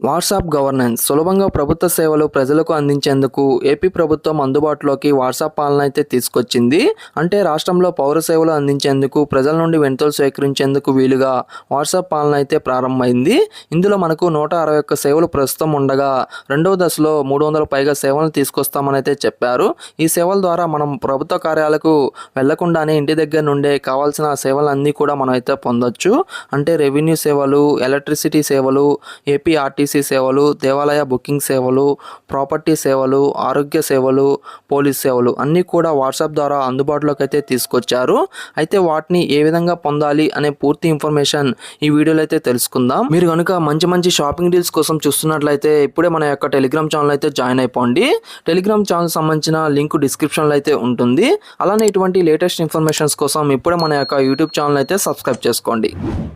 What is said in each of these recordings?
WhatsApp governance. సులభంగా ప్రభుత్వ సేవలు ప్రజలకు అందించేందుకు ఏపీ ప్రభుత్వం అందుబాటులోకి వాట్సాప్ పాలన అయితే తీసుకొచ్చింది. అంటే రాష్ట్రంలో పౌర సేవలు అందించేందుకు ప్రజల నుండి వెంటలు స్వీకరించేందుకు వీలుగా వాట్సాప్ పాలన అయితే ప్రారంభమైంది. ఇందులో మనకు నూట అరవై ఒక్క సేవలు ప్రస్తుతం ఉండగా రెండవ దశలో మూడు వందల పైగా సేవలను తీసుకొస్తామని అయితే చెప్పారు. ఈ సేవల ద్వారా మనం ప్రభుత్వ కార్యాలకు వెళ్ళకుండానే ఇంటి దగ్గర నుండే కావాల్సిన సేవలన్నీ కూడా మనం అయితే పొందొచ్చు. అంటే రెవెన్యూ సేవలు ఎలక్ట్రిసిటీ సేవలు ఏపీ ఆర్టీసీ సేవలు దేవాలయ బుకింగ్ సేవలు ప్రాపర్టీ సేవలు ఆరోగ్య సేవలు పోలీస్ సేవలు అన్నీ కూడా వాట్సాప్ ద్వారా అందుబాటులోకి అయితే తీసుకొచ్చారు. అయితే వాటిని ఏ విధంగా పొందాలి అనే పూర్తి ఇన్ఫర్మేషన్ ఈ వీడియోలో అయితే తెలుసుకుందాం. మీరు కనుక మంచి మంచి షాపింగ్ డీల్స్ కోసం చూస్తున్నట్లయితే ఇప్పుడే మన యొక్క టెలిగ్రామ్ ఛానల్ అయితే జాయిన్ అయిపోండి. టెలిగ్రామ్ ఛానల్ సంబంధించిన లింక్ డిస్క్రిప్షన్లో అయితే ఉంటుంది. అలానే ఇటువంటి లేటెస్ట్ ఇన్ఫర్మేషన్స్ కోసం ఇప్పుడే మన యొక్క యూట్యూబ్ ఛానల్ అయితే సబ్స్క్రైబ్ చేసుకోండి.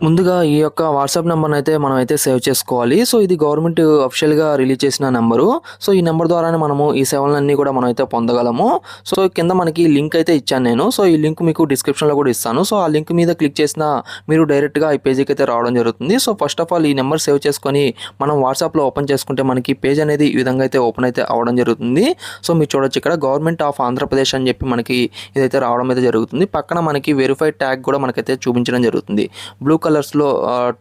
ముందుగా ఈ యొక్క వాట్సాప్ నెంబర్ అయితే మనం అయితే సేవ్ చేసుకోవాలి. సో ఇది గవర్నమెంట్ అఫీషియల్గా రిలీజ్ చేసిన నెంబరు. సో ఈ నెంబర్ ద్వారానే మనము ఈ సేవలన్నీ కూడా మనం అయితే పొందగలము. సో కింద మనకి లింక్ అయితే ఇచ్చాను నేను. సో ఈ లింక్ మీకు డిస్క్రిప్షన్లో కూడా ఇస్తాను. సో ఆ లింక్ మీద క్లిక్ చేసిన మీరు డైరెక్ట్గా ఈ పేజీకి అయితే రావడం జరుగుతుంది. సో ఫస్ట్ ఆఫ్ ఆల్ ఈ నెంబర్ సేవ్ చేసుకొని మనం వాట్సాప్లో ఓపెన్ చేసుకుంటే మనకి పేజ్ అనేది ఈ విధంగా అయితే ఓపెన్ అయితే అవ్వడం జరుగుతుంది. సో మీరు చూడొచ్చు ఇక్కడ గవర్నమెంట్ ఆఫ్ ఆంధ్రప్రదేశ్ అని చెప్పి మనకి ఇదైతే రావడం అయితే జరుగుతుంది. పక్కన మనకి వెరిఫైడ్ ట్యాగ్ కూడా మనకైతే చూపించడం జరుగుతుంది. బ్లూ కలర్స్లో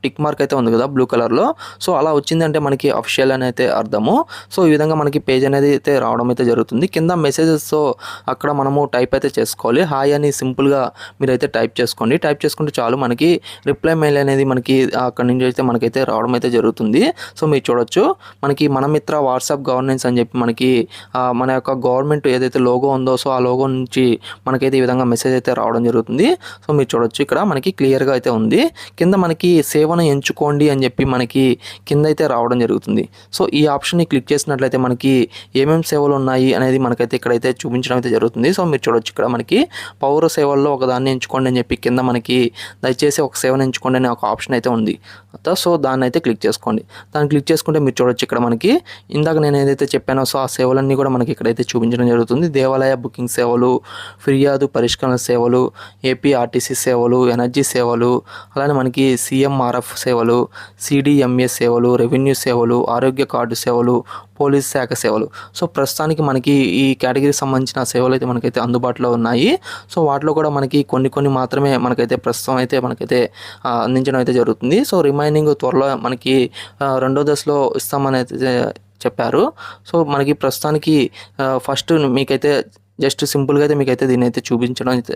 టిక్ మార్క్ అయితే ఉంది కదా బ్లూ కలర్లో సో అలా వచ్చిందంటే అంటే మనకి అఫిషియల్ అని అయితే అర్థము. సో ఈ విధంగా మనకి పేజ్ అనేది అయితే రావడం అయితే జరుగుతుంది. కింద మెసేజెస్తో అక్కడ మనము టైప్ అయితే చేసుకోవాలి. హాయ్ అని సింపుల్గా మీరైతే టైప్ చేసుకోండి. టైప్ చేసుకుంటే చాలు మనకి రిప్లై మెయిల్ అనేది మనకి అక్కడి నుంచి అయితే మనకైతే రావడం అయితే జరుగుతుంది. సో మీరు చూడొచ్చు. మనకి మన మిత్ర వాట్సాప్ గవర్నెన్స్ అని చెప్పి మనకి మన యొక్క గవర్నమెంట్ ఏదైతే లోగో ఉందో సో ఆ లోగో నుంచి మనకైతే ఈ విధంగా మెసేజ్ అయితే రావడం జరుగుతుంది. సో మీరు చూడొచ్చు ఇక్కడ మనకి క్లియర్గా అయితే ఉంది. కింద మనకి సేవను ఎంచుకోండి అని చెప్పి మనకి కింద అయితే రావడం జరుగుతుంది. సో ఈ ఆప్షన్ని క్లిక్ చేసినట్లయితే మనకి ఏమేమి సేవలు ఉన్నాయి అనేది మనకైతే ఇక్కడైతే చూపించడం అయితే జరుగుతుంది. సో మీరు చూడొచ్చు ఇక్కడ మనకి పౌర సేవల్లో ఒకదాన్ని ఎంచుకోండి అని చెప్పి కింద మనకి దయచేసి ఒక సేవను ఎంచుకోండి అనే ఒక ఆప్షన్ అయితే ఉంది. సో దాన్ని అయితే క్లిక్ చేసుకోండి. దాన్ని క్లిక్ చేసుకుంటే మీరు చూడొచ్చు ఇక్కడ మనకి ఇందాక నేను ఏదైతే చెప్పానో సో ఆ సేవలన్నీ కూడా మనకి ఇక్కడైతే చూపించడం జరుగుతుంది. దేవాలయ బుకింగ్ సేవలు ఫిర్యాదు పరిష్కరణ సేవలు ఏపీఆర్టీసీ సేవలు ఎనర్జీ సేవలు అలానే మనకి సీఎంఆర్ఎఫ్ సేవలు సిడిఎంఏ సేవలు రెవెన్యూ సేవలు ఆరోగ్య కార్డు సేవలు పోలీస్ శాఖ సేవలు. సో ప్రస్తుతానికి మనకి ఈ కేటగిరీకి సంబంధించిన సేవలు అయితే మనకైతే అందుబాటులో ఉన్నాయి. సో వాటిలో కూడా మనకి కొన్ని కొన్ని మాత్రమే మనకైతే ప్రస్తుతం అయితే మనకైతే అందించడం అయితే జరుగుతుంది. సో రిమైనింగ్ త్వరలో మనకి రెండో దశలో ఇస్తామని అయితే చెప్పారు. సో మనకి ప్రస్తుతానికి ఫస్ట్ మీకైతే జస్ట్ సింపుల్గా అయితే మీకైతే దీన్ని అయితే చూపించడం అయితే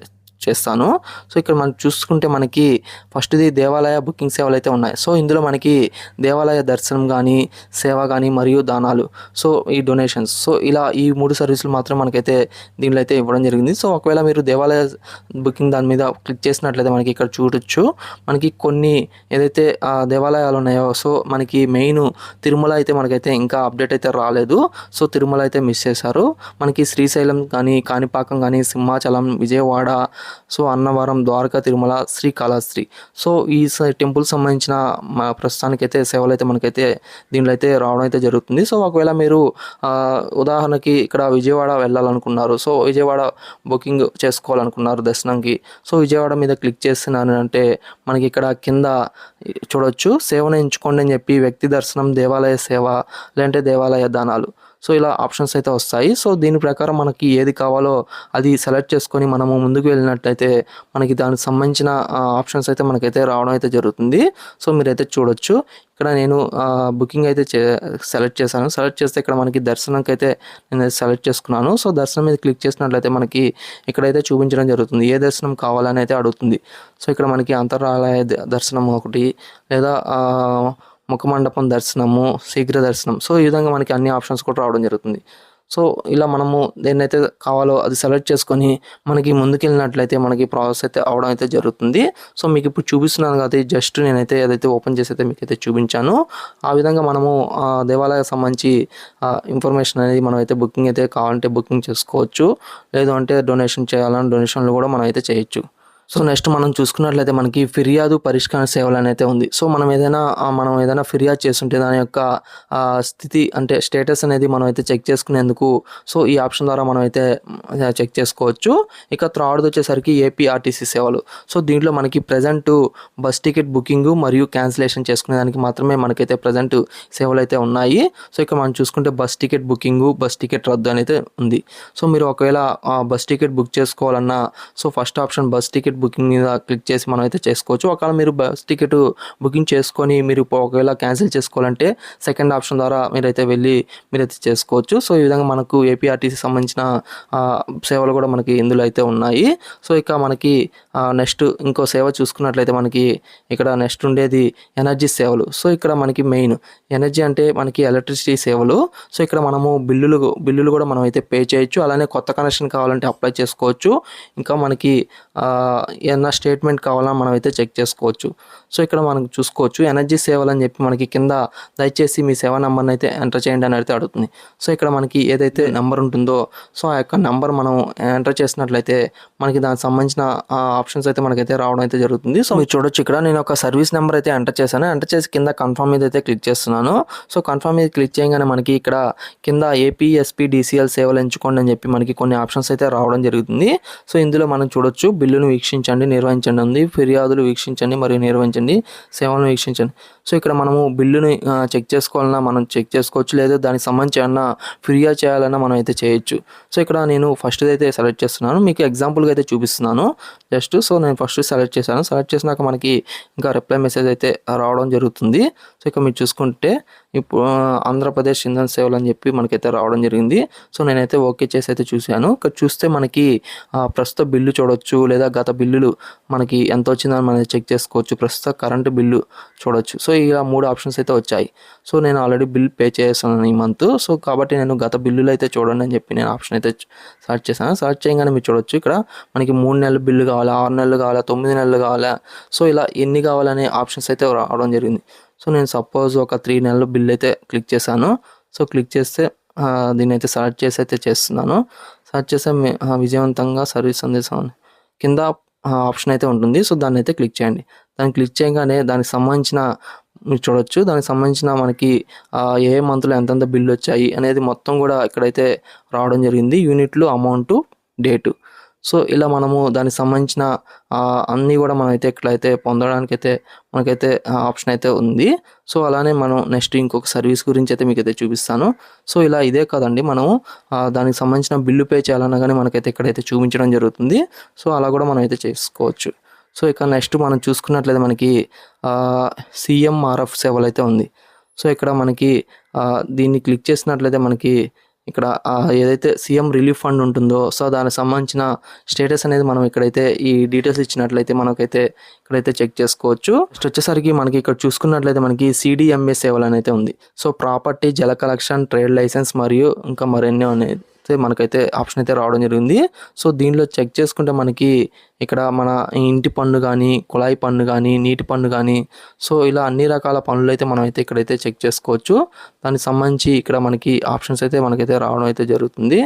చేస్తాను. సో ఇక్కడ మనం చూసుకుంటే మనకి ఫస్ట్ది దేవాలయ బుకింగ్ సేవలు అయితే ఉన్నాయి. సో ఇందులో మనకి దేవాలయ దర్శనం కానీ సేవ కానీ మరియు దానాలు. సో ఈ డొనేషన్స్. సో ఇలా ఈ మూడు సర్వీసులు మాత్రం మనకైతే దీనిలో అయితే ఇవ్వడం జరిగింది. సో ఒకవేళ మీరు దేవాలయ బుకింగ్ దాని మీద క్లిక్ చేసినట్లయితే మనకి ఇక్కడ చూడొచ్చు. మనకి కొన్ని ఏదైతే దేవాలయాలు ఉన్నాయో సో మనకి మెయిన్ తిరుమల అయితే మనకైతే ఇంకా అప్డేట్ అయితే రాలేదు. సో తిరుమల అయితే మిస్ చేశారు. మనకి శ్రీశైలం కానీ కాణిపాకం కానీ సింహాచలం విజయవాడ సో అన్నవరం ద్వారకా తిరుమల శ్రీకాళహస్త్రి సో ఈ టెంపుల్ సంబంధించిన మా ప్రస్తుతానికైతే సేవలు అయితే మనకైతే దీనిలో అయితే రావడం అయితే జరుగుతుంది. సో ఒకవేళ మీరు ఉదాహరణకి ఇక్కడ విజయవాడ వెళ్ళాలనుకున్నారు. సో విజయవాడ బుకింగ్ చేసుకోవాలనుకున్నారు దర్శనంకి. సో విజయవాడ మీద క్లిక్ చేస్తున్నాను అంటే మనకి ఇక్కడ కింద చూడొచ్చు. సేవను ఎంచుకోండి అని చెప్పి వ్యక్తి దర్శనం దేవాలయ సేవ లేదంటే దేవాలయ దానాలు. సో ఇలా ఆప్షన్స్ అయితే వస్తాయి. సో దీని ప్రకారం మనకి ఏది కావాలో అది సెలెక్ట్ చేసుకొని మనము ముందుకు వెళ్ళినట్టయితే మనకి దానికి సంబంధించిన ఆప్షన్స్ అయితే మనకైతే రావడం అయితే జరుగుతుంది. సో మీరైతే చూడొచ్చు. ఇక్కడ నేను బుకింగ్ అయితే చే సెలెక్ట్ చేశాను. సెలెక్ట్ చేస్తే ఇక్కడ మనకి దర్శనంకి అయితే నేను సెలెక్ట్ చేసుకున్నాను. సో దర్శనం మీద క్లిక్ చేసినట్లయితే మనకి ఇక్కడైతే చూపించడం జరుగుతుంది. ఏ దర్శనం కావాలని అయితే అడుగుతుంది. సో ఇక్కడ మనకి అంతరాలయ దర్శనం ఒకటి లేదా ముఖమండపం దర్శనము శీఘ్ర దర్శనం. సో ఈ విధంగా మనకి అన్ని ఆప్షన్స్ కూడా రావడం జరుగుతుంది. సో ఇలా మనము దేన్నైతే కావాలో అది సెలెక్ట్ చేసుకొని మనకి ముందుకెళ్ళినట్లయితే మనకి ప్రాసెస్ అయితే అవడం అయితే జరుగుతుంది. సో మీకు ఇప్పుడు చూపిస్తున్నాను కదా జస్ట్ నేనైతే ఏదైతే ఓపెన్ చేసి అయితే మీకు అయితే చూపించాను. ఆ విధంగా మనము దేవాలయ దేవాలయానికి సంబంధించి ఇన్ఫర్మేషన్ అనేది మనం అయితే బుకింగ్ అయితే కావాలంటే బుకింగ్ చేసుకోవచ్చు. లేదు అంటే డొనేషన్ చేయాలని డొనేషన్లు కూడా మనం అయితే చేయొచ్చు. సో నెక్స్ట్ మనం చూసుకున్నట్లయితే మనకి ఫిర్యాదు పరిష్కార సేవలు అనేది ఉంది. సో మనం ఏదైనా మనం ఏదైనా ఫిర్యాదు చేస్తుంటే దాని యొక్క స్థితి అంటే స్టేటస్ అనేది మనం అయితే చెక్ చేసుకునేందుకు సో ఈ ఆప్షన్ ద్వారా మనం అయితే చెక్ చేసుకోవచ్చు. ఇక థర్డ్ వచ్చేసరికి ఏపీఆర్టీసీ సేవలు. సో దీంట్లో మనకి ప్రజెంట్ బస్ టికెట్ బుకింగ్ మరియు క్యాన్సిలేషన్ చేసుకునే దానికి మాత్రమే మనకైతే ప్రజెంట్ సేవలు అయితే ఉన్నాయి. సో ఇక మనం చూసుకుంటే bus ticket booking bus ticket రద్దు అనేది ఉంది. సో మీరు ఒకవేళ ఆ, బస్ టికెట్ బుక్ చేసుకోవాలన్నా so first option bus ticket booking మీద క్లిక్ చేసి మనం అయితే చేసుకోవచ్చు. ఒకవేళ మీరు బస్ టికెట్ బుకింగ్ చేసుకొని మీరు ఒకవేళ క్యాన్సిల్ చేసుకోవాలంటే సెకండ్ ఆప్షన్ ద్వారా మీరైతే వెళ్ళి మీరైతే చేసుకోవచ్చు. సో ఈ విధంగా మనకు ఏపీఆర్టీసీ సంబంధించిన సేవలు కూడా మనకి ఇందులో అయితే ఉన్నాయి. సో ఇక మనకి నెక్స్ట్ ఇంకో సేవ చూసుకున్నట్లయితే మనకి ఇక్కడ నెక్స్ట్ ఉండేది ఎనర్జీ సేవలు. సో ఇక్కడ మనకి మెయిన్ ఎనర్జీ అంటే మనకి ఎలక్ట్రిసిటీ సేవలు. సో ఇక్కడ మనము బిల్లులు బిల్లులు కూడా మనం అయితే పే చేయొచ్చు. అలానే కొత్త కనెక్షన్ కావాలంటే అప్లై చేసుకోవచ్చు. ఇంకా మనకి ఆ, ఏమన్నా స్టేట్మెంట్ కావాలా మనం అయితే చెక్ చేసుకోవచ్చు. సో ఇక్కడ మనం చూసుకోవచ్చు ఎనర్జీ సేవలు అని చెప్పి మనకి కింద దయచేసి మీ సేవా నెంబర్ని అయితే ఎంటర్ చేయండి అని అయితే అడుగుతుంది. సో ఇక్కడ మనకి ఏదైతే నెంబర్ ఉంటుందో సో ఆ యొక్క నెంబర్ మనం ఎంటర్ చేసినట్లయితే మనకి దానికి సంబంధించిన ఆప్షన్స్ అయితే మనకైతే రావడం అయితే జరుగుతుంది. సో మీరు చూడొచ్చు ఇక్కడ నేను ఒక సర్వీస్ నెంబర్ అయితే ఎంటర్ చేశాను. ఎంటర్ చేసి కింద కన్ఫర్మ్ మీద అయితే క్లిక్ చేస్తున్నాను. సో కన్ఫర్మ్ మీద క్లిక్ చేయగానే మనకి ఇక్కడ కింద ఏపీ ఎస్పీ డిసిఎల్ సేవలు ఎంచుకోండి అని చెప్పి మనకి కొన్ని ఆప్షన్స్ అయితే రావడం జరుగుతుంది. సో ఇందులో మనం చూడొచ్చు బిల్లును వీక్షించండి నిర్వహించండి ఉంది. ఫిర్యాదులు వీక్షించండి మరియు నిర్వహించండి. సేవలను వీక్షించండి. సో ఇక్కడ మనము బిల్లుని చెక్ చేసుకోవాలన్నా మనం చెక్ చేసుకోవచ్చు లేదా దానికి సంబంధించి ఏమన్నా ఫిర్యాదు చేయాలన్నా మనం అయితే చేయొచ్చు. సో ఇక్కడ నేను ఫస్ట్ అయితే సెలెక్ట్ చేస్తున్నాను. మీకు ఎగ్జాంపుల్గా అయితే చూపిస్తున్నాను. జస్ట్ సో నేను ఫస్ట్ సెలెక్ట్ చేశాను. సెలెక్ట్ చేసినాక మనకి ఇంకా రిప్లై మెసేజ్ అయితే రావడం జరుగుతుంది. సో ఇక్కడ మీరు చూసుకుంటే ఇప్పుడు ఆంధ్రప్రదేశ్ ఇంధన సేవలు అని చెప్పి మనకైతే రావడం జరిగింది. సో నేనైతే ఓకే చేసి అయితే చూశాను. ఇక్కడ చూస్తే మనకి ప్రస్తుత బిల్లు చూడొచ్చు లేదా గత బిల్లులు మనకి ఎంత వచ్చిందని మనం చెక్ చేసుకోవచ్చు. ప్రస్తుత కరెంటు బిల్లు చూడొచ్చు. సో ఇలా మూడు ఆప్షన్స్ అయితే వచ్చాయి. సో నేను ఆల్రెడీ బిల్ పే చేస్తున్నాను ఈ మంత్. సో కాబట్టి నేను గత బిల్లులు అయితే చూడండి అని చెప్పి నేను ఆప్షన్ అయితే సెర్చ్ చేశాను. సెర్చ్ చేయగానే మీరు చూడొచ్చు ఇక్కడ మనకి మూడు నెలల బిల్లు కావాలా ఆరు నెలలు కావాలా తొమ్మిది నెలలు కావాలా. సో ఇలా ఎన్ని కావాలనే ఆప్షన్స్ అయితే రావడం జరిగింది. సో నేను సపోజ్ ఒక త్రీ నెలల బిల్ అయితే క్లిక్ చేశాను. సో క్లిక్ చేస్తే దీన్ని అయితే సెలెక్ట్ చేసి అయితే చేస్తున్నాను. సెలెక్ట్ చేస్తే విజయవంతంగా సర్వీస్ అందిస్తాను. కింద ఆప్షన్ అయితే ఉంటుంది. సో దాన్ని అయితే క్లిక్ చేయండి. దాన్ని క్లిక్ చేయగానే దానికి సంబంధించిన మీరు చూడొచ్చు. దానికి సంబంధించిన మనకి ఏ మంత్లో ఎంతెంత బిల్లు వచ్చాయి అనేది మొత్తం కూడా ఇక్కడైతే రావడం జరిగింది. యూనిట్లు అమౌంట్ డేటు. సో ఇలా మనము దానికి సంబంధించిన అన్నీ కూడా మనమైతే అయితే ఇక్కడైతే పొందడానికి అయితే మనకైతే ఆప్షన్ అయితే ఉంది. సో అలానే మనం నెక్స్ట్ ఇంకొక సర్వీస్ గురించి అయితే మీకు అయితే చూపిస్తాను. సో ఇలా ఇదే కాదండి. మనము దానికి సంబంధించిన బిల్లు పే చేయాలన్నా కానీ మనకైతే ఇక్కడైతే చూపించడం జరుగుతుంది. సో అలా కూడా మనం అయితే చేసుకోవచ్చు. సో ఇక నెక్స్ట్ మనం చూసుకున్నట్లయితే మనకి సిఎంఆర్ఎఫ్ సేవలు అయితే ఉంది. సో ఇక్కడ మనకి దీన్ని క్లిక్ చేసినట్లయితే మనకి ఇక్కడ ఏదైతే సీఎం రిలీఫ్ ఫండ్ ఉంటుందో సో దానికి సంబంధించిన స్టేటస్ అనేది మనం ఇక్కడైతే ఈ డీటెయిల్స్ ఇచ్చినట్లయితే మనకైతే ఇక్కడైతే చెక్ చేసుకోవచ్చు. నెక్స్ట్ వచ్చేసరికి మనకి ఇక్కడ చూసుకున్నట్లయితే మనకి సిడిఎంఏ సేవలు అనేది ఉంది. సో ప్రాపర్టీ జల కలెక్షన్ ట్రేడ్ లైసెన్స్ మరియు ఇంకా మరెన్నో అనేది అయితే మనకైతే ఆప్షన్ అయితే రావడం జరిగింది. సో దీనిలో చెక్ చేసుకుంటే మనకి ఇక్కడ మన ఇంటి పన్ను కానీ కుళాయి పన్ను కానీ నీటి పన్ను కానీ సో ఇలా అన్ని రకాల పనులు అయితే మనం అయితే ఇక్కడైతే చెక్ చేసుకోవచ్చు. దానికి సంబంధించి ఇక్కడ మనకి ఆప్షన్స్ అయితే మనకైతే రావడం అయితే జరుగుతుంది.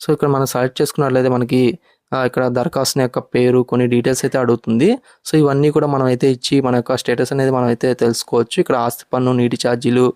సో ఇక్కడ మనం సెలెక్ట్ చేసుకున్నట్లయితే మనకి ఇక్కడ దరఖాస్తు యొక్క పేరు కొన్ని డీటెయిల్స్ అయితే అడుగుతుంది. సో ఇవన్నీ కూడా మనం అయితే ఇచ్చి మన యొక్క స్టేటస్ అనేది మనం అయితే తెలుసుకోవచ్చు. ఇక్కడ ఆస్తి పన్ను నీటి ఛార్జీలు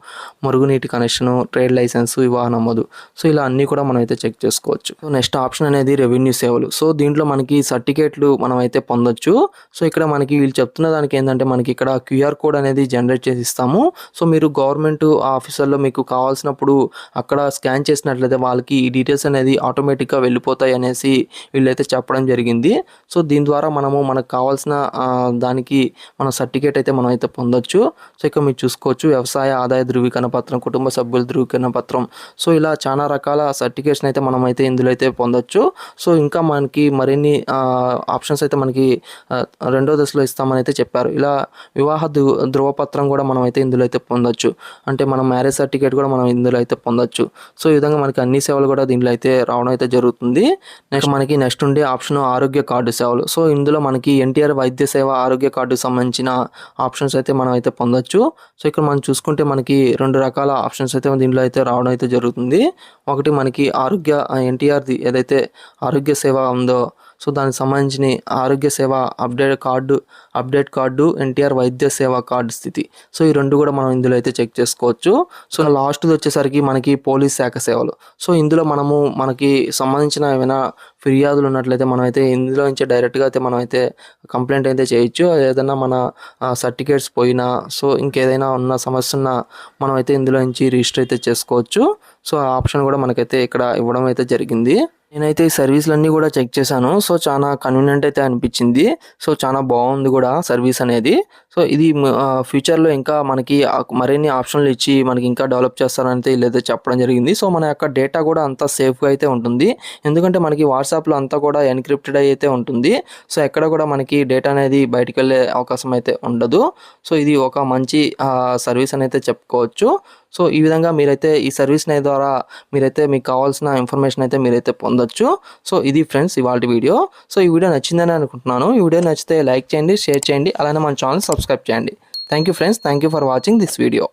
మురుగునీటి కనెక్షన్ ట్రేడ్ లైసెన్స్ వివాహ నమోదు సో ఇలా అన్నీ కూడా మనం అయితే చెక్ చేసుకోవచ్చు నెక్స్ట్ ఆప్షన్ అనేది రెవెన్యూ సేవలు. సో దీంట్లో మనకి సర్టిఫికేట్లు మనం అయితే పొందొచ్చు. సో ఇక్కడ మనకి వీళ్ళు చెప్తున్న దానికి ఏంటంటే మనకి ఇక్కడ క్యూఆర్ కోడ్ అనేది జనరేట్ చేసి ఇస్తాము. సో మీరు గవర్నమెంట్ ఆఫీసర్లో మీకు కావాల్సినప్పుడు అక్కడ స్కాన్ చేసినట్లయితే వాళ్ళకి ఈ డీటెయిల్స్ అనేది ఆటోమేటిక్గా వెళ్ళిపోతాయి అనేసి వీళ్ళైతే చెప్పడం జరిగింది. సో దీని ద్వారా మనము మనకు కావాల్సిన దానికి మన సర్టిఫికేట్ అయితే మనం అయితే పొందొచ్చు. సో ఇక మీరు చూసుకోవచ్చు. వ్యవసాయ ఆదాయ ధృవీకరణ పత్రం కుటుంబ సభ్యుల ధృవీకరణ పత్రం. సో ఇలా చాలా రకాల సర్టిఫికేషన్ అయితే మనం అయితే ఇందులో అయితే పొందొచ్చు. సో ఇంకా మనకి మరిన్ని ఆప్షన్స్ అయితే మనకి రెండో దశలో ఇస్తామని అయితే చెప్పారు. ఇలా వివాహ ధృ ధృవపత్రం కూడా మనం అయితే ఇందులో అయితే పొందొచ్చు. అంటే మనం మ్యారేజ్ సర్టిఫికేట్ కూడా మనం ఇందులో అయితే పొందొచ్చు. సో ఈ విధంగా మనకి అన్ని సేవలు కూడా దీనిలో అయితే రావడం అయితే జరుగుతుంది. నెక్స్ట్ మనకి నెక్స్ట్ ఉండే ఆప్షన్ ఆరోగ్య కార్డు సేవలు. సో ఇందులో మనకి ఎన్టీఆర్ వైద్య సేవ ఆరోగ్య కార్డు సంబంధించిన ఆప్షన్స్ అయితే మనం అయితే పొందొచ్చు. సో ఇక్కడ మనం చూసుకుంటే మనకి రెండు రకాల ఆప్షన్స్ అయితే దీంట్లో అయితే రావడం అయితే జరుగుతుంది. ఒకటి మనకి ఆరోగ్య ఎన్టీఆర్ది ఏదైతే ఆరోగ్య సేవ ఉందో సో దానికి సంబంధించిన ఆరోగ్య సేవ update card update card NTR వైద్య సేవ కార్డు స్థితి. సో ఈ రెండు కూడా మనం ఇందులో అయితే చెక్ చేసుకోవచ్చు. సో లాస్ట్ది వచ్చేసరికి మనకి పోలీస్ శాఖ సేవలు. సో ఇందులో మనము మనకి సంబంధించిన ఏమైనా ఫిర్యాదులు ఉన్నట్లయితే మనం అయితే ఇందులో నుంచి డైరెక్ట్గా అయితే మనం అయితే కంప్లైంట్ అయితే చేయొచ్చు. ఏదైనా మన సర్టిఫికేట్స్ పోయినా సో ఇంకేదైనా ఉన్న సమస్య ఉన్నా మనం అయితే ఇందులో నుంచి రిజిస్టర్ అయితే చేసుకోవచ్చు. సో ఆ ఆప్షన్ కూడా మనకైతే ఇక్కడ ఇవ్వడం అయితే జరిగింది. నేనైతే ఈ సర్వీసులన్నీ కూడా చెక్ చేశాను. సో చాలా కన్వీనియంట్ అయితే అనిపించింది. సో చాలా బాగుంది కూడా సర్వీస్ అనేది. సో ఇది ఫ్యూచర్లో ఇంకా మనకి మరిన్ని ఆప్షన్లు ఇచ్చి మనకి ఇంకా డెవలప్ చేస్తారనైతే వీళ్ళైతే చెప్పడం జరిగింది. సో మన యొక్క డేటా కూడా అంతా సేఫ్గా అయితే ఉంటుంది. ఎందుకంటే మనకి వాట్సాప్లో అంతా కూడా ఎన్క్రిప్టెడ్ అయితే ఉంటుంది. సో ఎక్కడ కూడా మనకి డేటా అనేది బయటికి వెళ్ళే అవకాశం అయితే ఉండదు. సో ఇది ఒక మంచి సర్వీస్ అని అయితే చెప్పుకోవచ్చు. సో ఈ విధంగా మీరైతే ఈ సర్వీస్ ద్వారా మీరైతే మీకు కావాల్సిన ఇన్ఫర్మేషన్ అయితే మీరైతే పొందొచ్చు. సో ఇది ఫ్రెండ్స్ ఇవాళ వీడియో సో ఈ వీడియో నచ్చిందని అనుకుంటున్నాను. ఈ వీడియో నచ్చితే లైక్ చేయండి షేర్ చేయండి. అలానే మన ఛానల్ సబ్స్క్రైబ్ సబ్స్క్రైబ్ చేయండి. Thank friends thank for watching this video